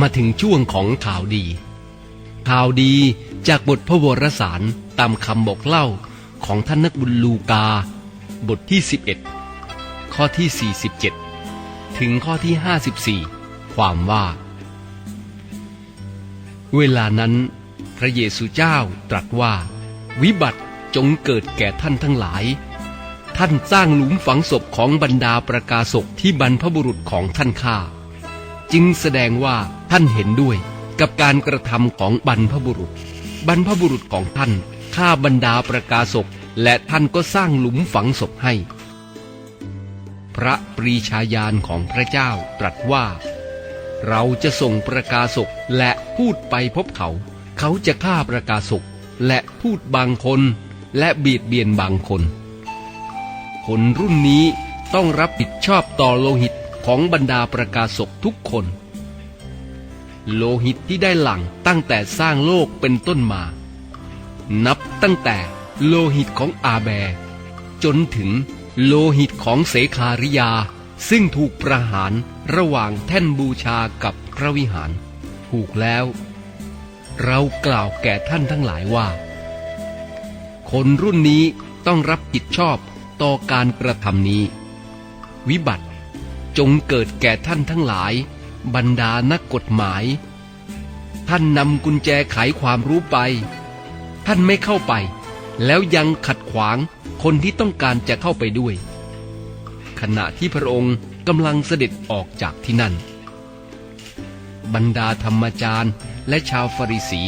มาถึงช่วงของข่าวดี ข่าวดีจากบทพระวรสารตามคำบอกเล่าของท่านนักบุญลูกา บทที่ 11 ข้อที่ 47 ถึงข้อที่ 54 ความว่า เวลานั้น พระเยซูเจ้าตรัสว่า วิบัติจงเกิดแก่ท่านทั้งหลาย ท่านสร้างหลุมฝังศพของบรรดาประกาศกที่บรรพบุรุษของท่านฆ่า จึงแสดงว่าท่านเห็นด้วยกับการกระทำของบรรพบุรุษ บรรพบุรุษของท่านฆ่าบรรดาประกาศกและท่านก็สร้างหลุมฝังศพให้ พระปรีชาญาณของพระเจ้าตรัสว่า เราจะส่งประกาศกและพูดไปพบเขา เขาจะฆ่าประกาศกและพูดบางคนและบีดเบียนบางคน คนรุ่นนี้ต้องรับผิดชอบต่อโลหิต ของบรรดาประกาศกทุกคน โลหิตที่ได้หลั่งตั้งแต่สร้างโลกเป็นต้นมา นับตั้งแต่โลหิตของอาแบ จนถึงโลหิตของเสคาริยา ซึ่งถูกประหารระหว่างแท่นบูชากับพระวิหาร ถูกแล้ว เรากล่าวแก่ท่านทั้งหลายว่า คนรุ่นนี้ต้องรับผิดชอบต่อการกระทำนี้ วิบัติ จงเกิดแก่ท่านทั้งหลาย บรรดานักกฎหมาย ท่านนำกุญแจไขความรู้ไป ท่านไม่เข้าไป แล้วยังขัดขวางคนที่ต้องการจะเข้าไปด้วย ขณะที่พระองค์กำลังเสด็จออกจากที่นั่น บรรดาธรรมจารย์และชาวฟาริสี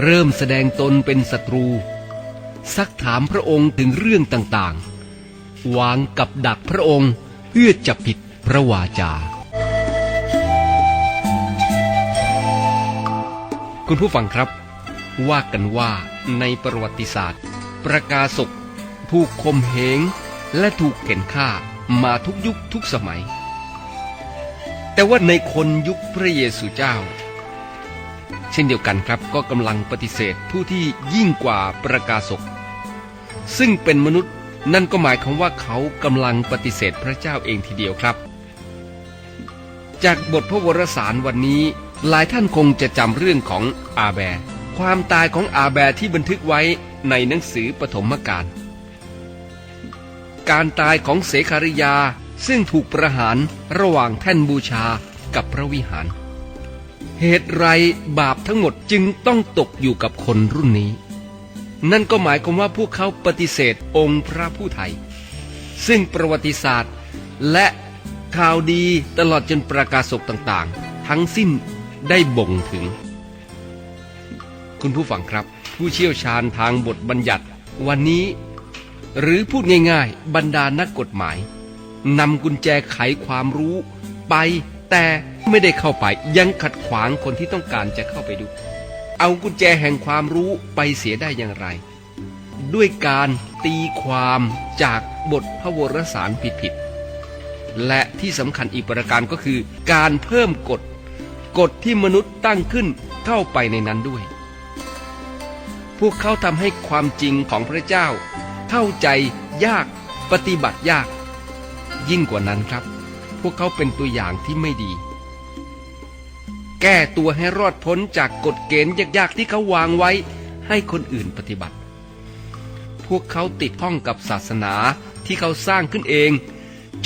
เริ่มแสดงตนเป็นศัตรู ซักถามพระองค์ถึงเรื่องต่างๆ วางกับดักพระองค์ เพื่อจะผิดพระวาจา คุณผู้ฟังครับ ว่ากันว่าในประวัติศาสตร์ ประกาศกถูกคมเหงและถูกเข็นฆ่ามาทุกยุคทุกสมัย แต่ว่าในคนยุคพระเยซูเจ้า เช่นเดียวกันครับก็กำลังปฏิเสธผู้ที่ยิ่งกว่าประกาศกซึ่งเป็นมนุษย์ นั่นก็หมายความว่าเขากำลังปฏิเสธพระเจ้าเองทีเดียวครับ จากบทพระวรสารวันนี้หลายท่านคงจะจำเรื่องของอาแบความตายของอาแบที่บันทึกไว้ในหนังสือปฐมกาลการตายของเสคาริยาซึ่งถูกประหารระหว่างแท่นบูชากับพระวิหาร เหตุไรบาปทั้งหมดจึงต้องตกอยู่กับคนรุ่นนี้ นั่นก็หมายความว่าพวกเขาปฏิเสธองค์พระผู้ไทย ซึ่งประวัติศาสตร์ และข่าวดีตลอดจนประกาศกต่างๆ ทั้งสิ้นได้บ่งถึง คุณผู้ฟังครับ ผู้เชี่ยวชาญทางบทบัญญัติ วันนี้ หรือพูดง่ายๆ บรรดานักกฎหมายนำกุญแจไขความรู้ไปแต่ไม่ได้เข้าไปยังขัดขวางคนที่ต้องการจะเข้าไปดู เอากุญแจแห่งความรู้ไปเสียได้อย่างไร ด้วยการตีความจากบทพระวรสารผิดๆและที่สำคัญอีกประการก็คือ การเพิ่มกฎกฎที่มนุษย์ตั้งขึ้นเข้าไปในนั้นด้วย พวกเขาทำให้ความจริงของพระเจ้า เข้าใจยากปฏิบัติยาก ยิ่งกว่านั้นครับ พวกเขาเป็นตัวอย่างที่ไม่ดี แก้ตัวให้รอดพ้นจากกฎเกณฑ์ยากๆที่เขาวางไว้ให้คนอื่นปฏิบัติ พวกเขาติดข้องกับศาสนาที่เขาสร้างขึ้นเอง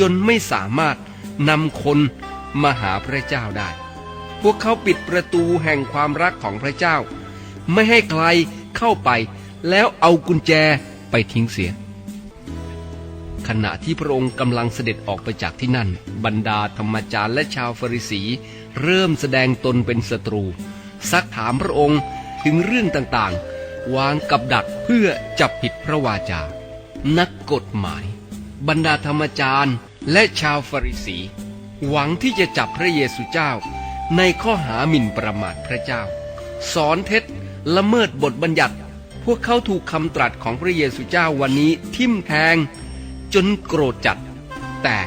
จนไม่สามารถนำคนมาหาพระเจ้าได้ พวกเขาปิดประตูแห่งความรักของพระเจ้า ไม่ให้ใครเข้าไป แล้วเอากุญแจไปทิ้งเสีย ขณะที่พระองค์กำลังเสด็จออกไปจากที่นั่น บรรดาธรรมจารย์และชาวฟาริสี เริ่มแสดงตนเป็นศัตรู ซักถามพระองค์ถึงเรื่องต่างๆ วางกับดักเพื่อจับผิดพระวาจา นักกฎหมาย บรรดาธรรมจารย์และชาวฟาริสี หวังที่จะจับพระเยซูเจ้า ในข้อหาหมิ่นประมาทพระเจ้า สอนเท็จละเมิดบทบัญญัติ พวกเขาถูกคำตรัสของพระเยซูเจ้าวันนี้ทิ่มแทง จนโกรธจัด แต่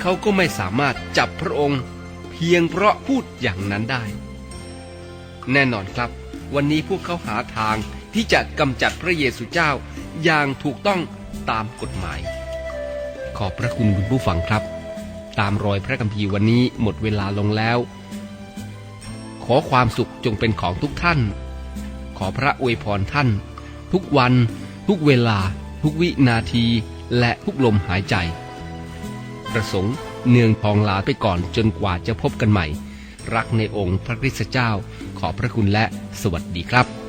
เขาก็ไม่สามารถจับพระองค์ พียงเพราะพูดอย่างนั้นได้ แน่นอนครับ วันนี้พวกเขาหาทางที่จะกำจัดพระเยซูเจ้าอย่างถูกต้องตามกฎหมาย ขอบพระคุณคุณผู้ฟังครับ ตามรอยพระคัมภีร์วันนี้หมดเวลาลงแล้ว ขอความสุขจงเป็นของทุกท่าน ขอพระอวยพรท่าน ทุกวัน ทุกเวลา ทุกวินาที และทุกลมหายใจ ประสงค์ เนืองทองลาไปก่อนจนกว่าจะพบกันใหม่ รักในองค์พระคริสตเจ้า ขอพระคุณและสวัสดีครับ